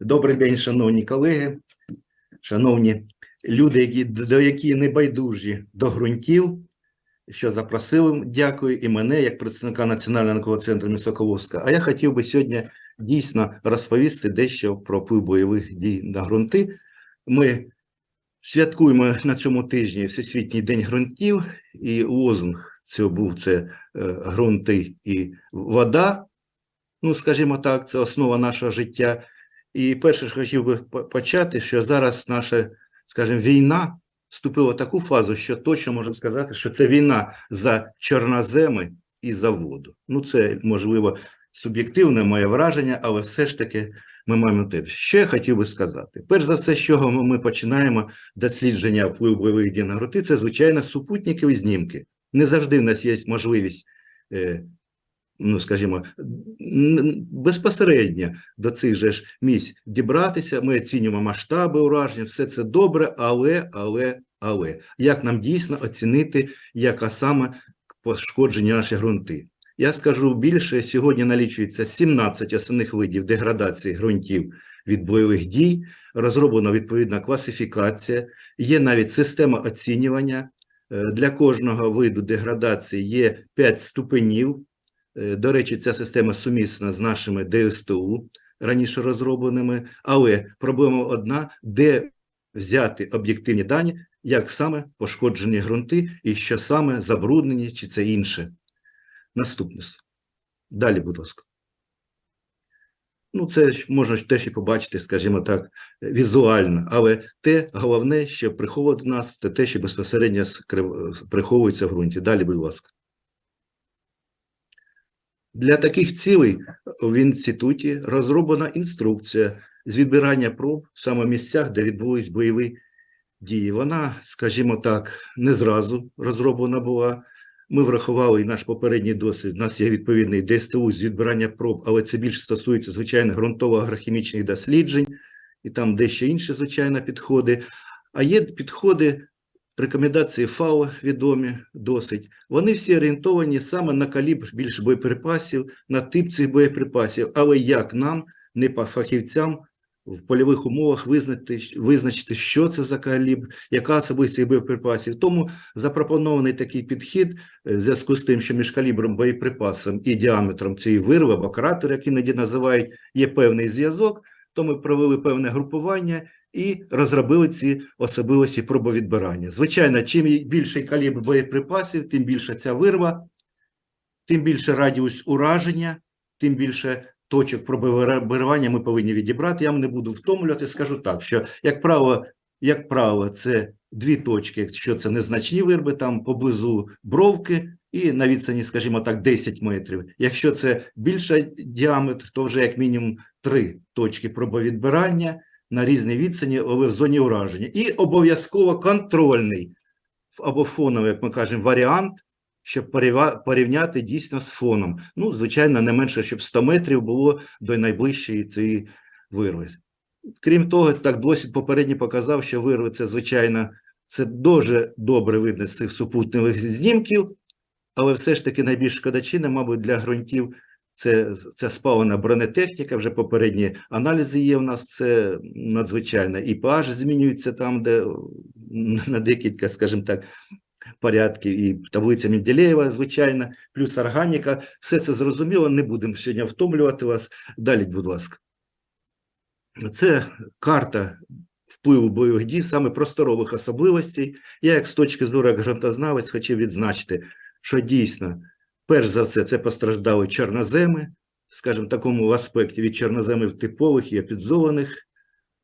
Добрий день, шановні колеги, шановні люди, які, до які не байдужі до ґрунтів, що запросили, дякую, і мене, як представника Національного наукового центру Місоколовська. А я хотів би сьогодні дійсно розповісти дещо про вплив бойових дій на ґрунти. Ми святкуємо на цьому тижні Всесвітній день ґрунтів, і лозунг цього був це е, ґрунти і вода. Ну, скажімо так, це основа нашого життя. І перше, що хотів би почати, що зараз наша, скажімо, війна вступила в таку фазу, що точно можна сказати, що це війна за чорноземи і за воду. Ну, це можливо суб'єктивне моє враження, але все ж таки ми маємо те. Що я хотів би сказати? Перш за все, з чого ми- починаємо дослідження впливу бойових дій на груди, це звичайно супутникові знімки. Не завжди в нас є можливість. Ну, скажімо, безпосередньо до цих же ж місць дібратися. Ми оцінюємо масштаби ураження, все це добре, але, але, але як нам дійсно оцінити, яка саме пошкодження наші ґрунти? Я скажу більше, сьогодні налічується 17 основних видів деградації ґрунтів від бойових дій, розроблена відповідна класифікація, є навіть система оцінювання. Е, Для кожного виду деградації є 5 ступенів. Е, До речі, ця система сумісна з нашими ДСТУ, раніше розробленими, але проблема одна, де взяти об'єктивні дані, як саме пошкоджені ґрунти і що саме забруднені, чи це інше. Наступне. Далі, будь ласка. Ну, це можна теж і побачити, скажімо так, візуально, але те головне, що приховує нас, це те, що безпосередньо приховується в ґрунті. Далі, будь ласка. Для таких цілей в інституті розроблена інструкція з відбирання проб саме в місцях, де відбулись бойові дії. Вона, скажімо так, не зразу розроблена була. Ми врахували наш попередній досвід. У нас є відповідний ДСТУ з відбирання проб, але це більше стосується, звичайно, ґрунтово-агрохімічних досліджень, і там дещо інші, звичайно, підходи. А є підходи, рекомендації ФАО відомі досить. Вони всі орієнтовані саме на калібр більше боєприпасів, на тип цих боєприпасів. Але як нам, не по фахівцям, в польових умовах визнати, визначити, що це за калібр, яка особливість цих боєприпасів. Тому запропонований такий підхід е, в зв'язку з тим, що між калібром боєприпасом і діаметром цієї вирви або кратер, як іноді називають, є певний зв'язок. То ми провели певне групування і розробили ці особливості пробовідбирання. Звичайно, чим більший калібр боєприпасів, тим більше ця вирва, тим більше радіус ураження, тим більше точок пробивання ми повинні відібрати. Я вам не буду втомлювати, скажу так, що, як правило, як правило, це дві точки, якщо це незначні вирби, там поблизу бровки і на відстані, скажімо так, 10 метрів. Якщо це більший діаметр, то вже як мінімум три точки пробовідбирання на різній відстані, але в зоні ураження. І обов'язково контрольний або фоновий, як ми кажемо, варіант, щоб порівняти дійсно з фоном. Ну, звичайно, не менше, щоб 100 метрів було до найближчої цієї вирви. Крім того, так досвід попередній показав, що вирви це, звичайно, це дуже добре видно з цих супутневих знімків, але все ж таки найбільш шкодачина, мабуть, для ґрунтів це, це спалена бронетехніка, вже попередні аналізи є у нас, це надзвичайно. І pH змінюється там, де на декілька, скажімо так, порядків, і таблиця Менделєєва, звичайно, плюс органіка. Все це зрозуміло, не будемо сьогодні втомлювати вас. Далі, будь ласка. Це карта впливу бойових дій, саме просторових особливостей. Я, як з точки зору як ґрунтознавець, хотів відзначити, що дійсно, перш за все, це постраждали чорноземи, скажімо, в такому аспекті від чорноземів типових і підзованих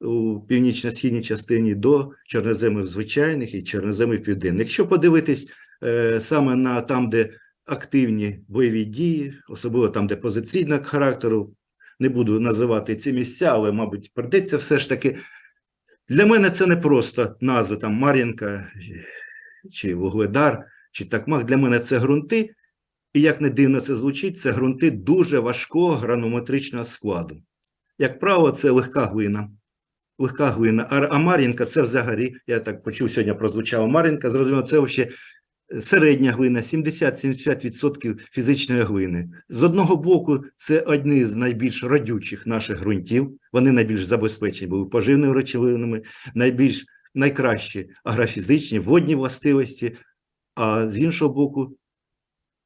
у північно-східній частині до чорноземів звичайних і чорноземів південних. Якщо подивитись е, саме на там, де активні бойові дії, особливо там, де позиційного характеру, не буду називати ці місця, але, мабуть, придеться все ж таки. Для мене це не просто назви там Мар'їнка чи Вугледар, чи Такмак. Для мене це ґрунти, і як не дивно це звучить, це ґрунти дуже важкого гранометричного складу. Як правило, це легка глина. Легка глина. А, а Мар'їнка це взагалі, я так почув сьогодні, прозвучала Мар'їнка, зрозуміло, це взагалі середня глина 70-70% фізичної глини. З одного боку, це одні з найбільш родючих наших ґрунтів. Вони найбільш забезпечені були поживними речовинами, найбільш найкращі агрофізичні, водні властивості. А з іншого боку,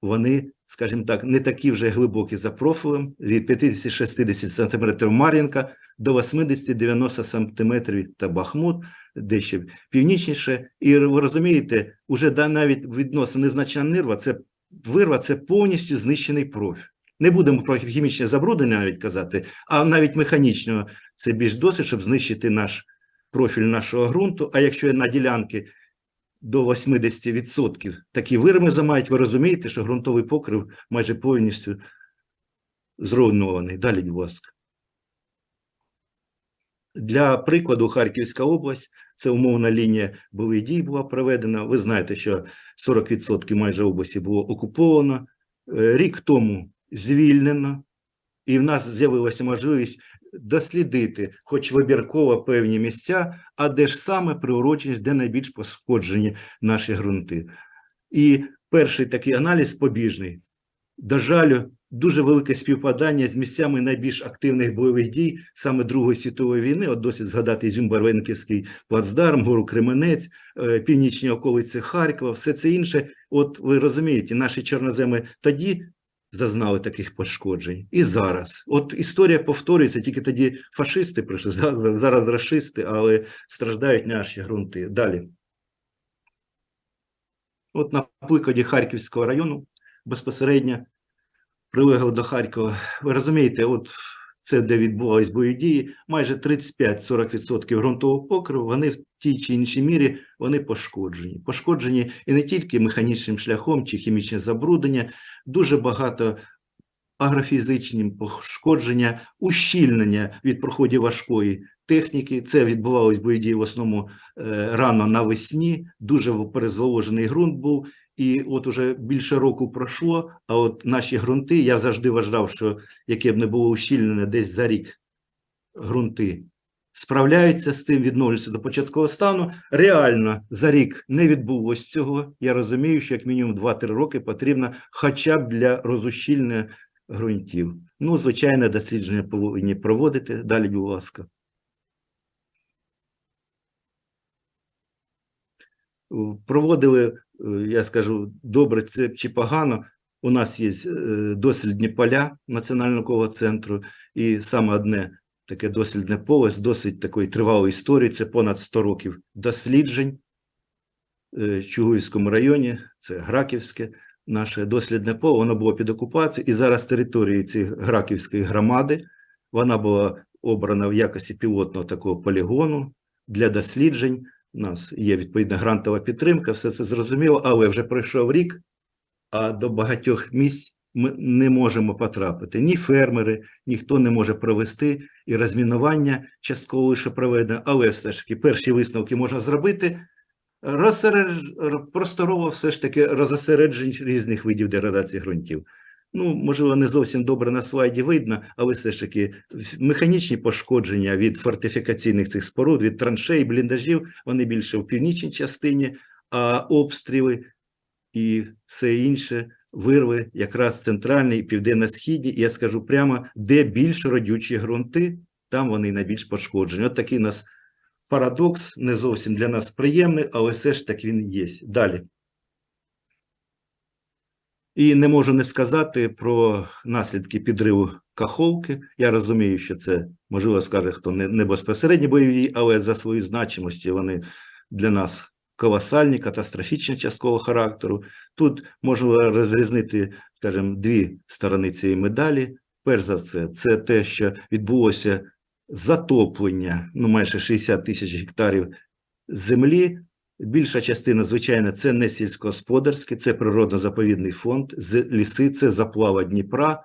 вони, скажімо так, не такі вже глибокі за профілем від 50-60 см Мар'їнка до 80-90 см та Бахмут, дещо північніше. І ви розумієте, уже да, навіть відносно незначна нирва, це вирва це повністю знищений профіль. Не будемо про хімічне забруднення навіть казати, а навіть механічно це більш досить, щоб знищити наш профіль нашого ґрунту. А якщо на ділянки до 80% такі вирми замають, ви розумієте, що ґрунтовий покрив майже повністю зруйнований. Далі, будь ласка. Для прикладу, Харківська область, це умовна лінія бойових дій була проведена. Ви знаєте, що 40% майже області було окуповано. Е, Рік тому звільнено, і в нас з'явилася можливість дослідити, хоч вибірково певні місця, а де ж саме приуроченість, де найбільш пошкоджені наші ґрунти. І перший такий аналіз побіжний. До жалю, дуже велике співпадання з місцями найбільш активних бойових дій саме Другої світової війни. От досить згадати Ізюм-Барвенківський плацдарм, гору Кременець, е, північні околиці Харкова, все це інше. От ви розумієте, наші чорноземи тоді зазнали таких пошкоджень. І зараз. От історія повторюється, тільки тоді фашисти прийшли, зараз расисти, але страждають наші ґрунти. Далі. От на прикладі Харківського району безпосередньо прилегло до Харкова. Ви розумієте, от це, де відбувались бойові дії, майже 35-40% ґрунтового покриву, вони в тій чи іншій мірі вони пошкоджені. Пошкоджені і не тільки механічним шляхом чи хімічне забруднення, дуже багато агрофізичні пошкодження, ущільнення від проходів важкої техніки. Це відбувалось бойові дії в основному е, рано навесні, дуже перезволожений ґрунт був. І от уже більше року пройшло, а от наші ґрунти, я завжди вважав, що яке б не було ущільнене десь за рік ґрунти справляються з тим, відновлюються до початкового стану. Реально за рік не відбулось цього. Я розумію, що як мінімум 2-3 роки потрібно хоча б для розущільнення ґрунтів. Ну, звичайно, дослідження повинні проводити. Далі, будь ласка. Проводили, я скажу, добре це чи погано. У нас є е, дослідні поля Національного центру, і саме одне таке дослідне поле з досить такої тривалої історії. Це понад 100 років досліджень е, в Чугуївському районі, це Граківське, наше дослідне поле. Воно було під окупацією, і зараз території цієї Граківської громади вона була обрана в якості пілотного такого полігону для досліджень. У нас є відповідна грантова підтримка, все це зрозуміло, але вже пройшов рік, а до багатьох місць ми не можемо потрапити. Ні фермери, ніхто не може провести і розмінування частково лише проведено, але все ж таки перші висновки можна зробити. Розсередж... Просторово все ж таки розосереджень різних видів деградації ґрунтів. Ну, можливо, не зовсім добре на слайді видно, але все ж таки механічні пошкодження від фортифікаційних цих споруд, від траншей, бліндажів, вони більше в північній частині, а обстріли і все інше вирви якраз центральний і південно-східні, я скажу прямо, де більш родючі ґрунти, там вони найбільш пошкоджені. От такий у нас парадокс, не зовсім для нас приємний, але все ж таки він є. Далі. І не можу не сказати про наслідки підриву Каховки. Я розумію, що це, можливо, скаже хто не, не безпосередньо бойові, але за свою значимості вони для нас колосальні, катастрофічні часткового характеру. Тут можна розрізнити, скажімо, дві сторони цієї медалі. Перш за все, це те, що відбулося затоплення, ну майже 60 тисяч гектарів землі. Більша частина, звичайно, це не сільськогосподарське, це природно-заповідний фонд, ліси, це заплава Дніпра,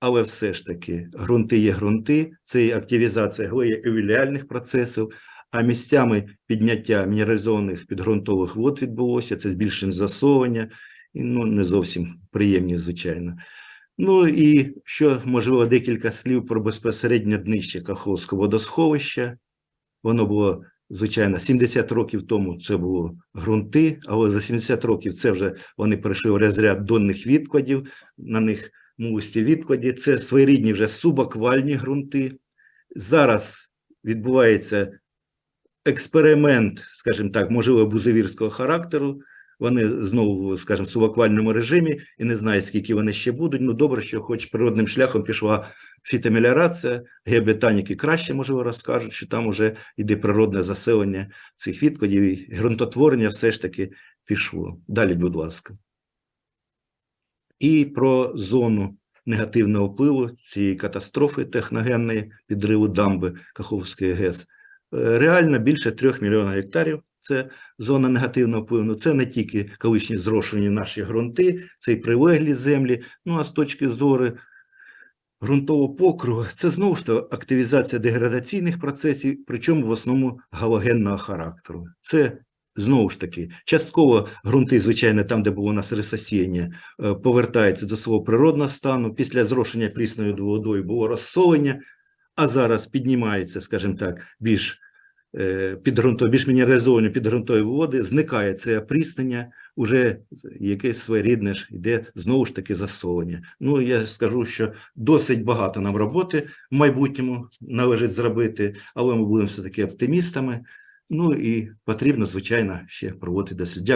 але все ж таки ґрунти є ґрунти, це є активізація глеєвіліальних процесів, а місцями підняття мінералізованих підґрунтових вод відбулося, це збільшення засовування, і ну, не зовсім приємні, звичайно. Ну і що, можливо, декілька слів про безпосереднє днище Каховського водосховища. Воно було Звичайно, 70 років тому це було ґрунти, але за 70 років це вже вони перейшли в розряд донних відкладів, на них мусті відкладі. Це своєрідні вже субаквальні ґрунти. Зараз відбувається експеримент, скажімо так, можливо, бузовірського характеру. Вони знову, скажімо, в субаквальному режимі і не знаю, скільки вони ще будуть. Ну, добре, що хоч природним шляхом пішла фітомеліорація, геоботаніки краще, можливо, розкажуть, що там вже йде природне заселення цих відкладів, і ґрунтотворення все ж таки пішло. Далі, будь ласка. І про зону негативного впливу цієї катастрофи техногенної підриву дамби Каховської ГЕС. Е, Реально більше трьох мільйонів гектарів це зона негативного впливу. Це не тільки колишні зрошені наші ґрунти, це і прилеглі землі. Ну а з точки зору ґрунтового покриву, це знову ж таки активізація деградаційних процесів, причому в основному галогенного характеру. Це знову ж таки частково ґрунти, звичайно, там, де було у нас рисосіння, е, повертаються до свого природного стану. Після зрошення прісною водою було розсолення, а зараз піднімаються, скажімо так, більш підґрунтові, більш мінералізовані підґрунтові води, зникає це опріснення, уже якесь своєрідне ж йде знову ж таки засолення. Ну, я скажу, що досить багато нам роботи в майбутньому належить зробити, але ми будемо все-таки оптимістами. Ну і потрібно, звичайно, ще проводити дослід. Дякую.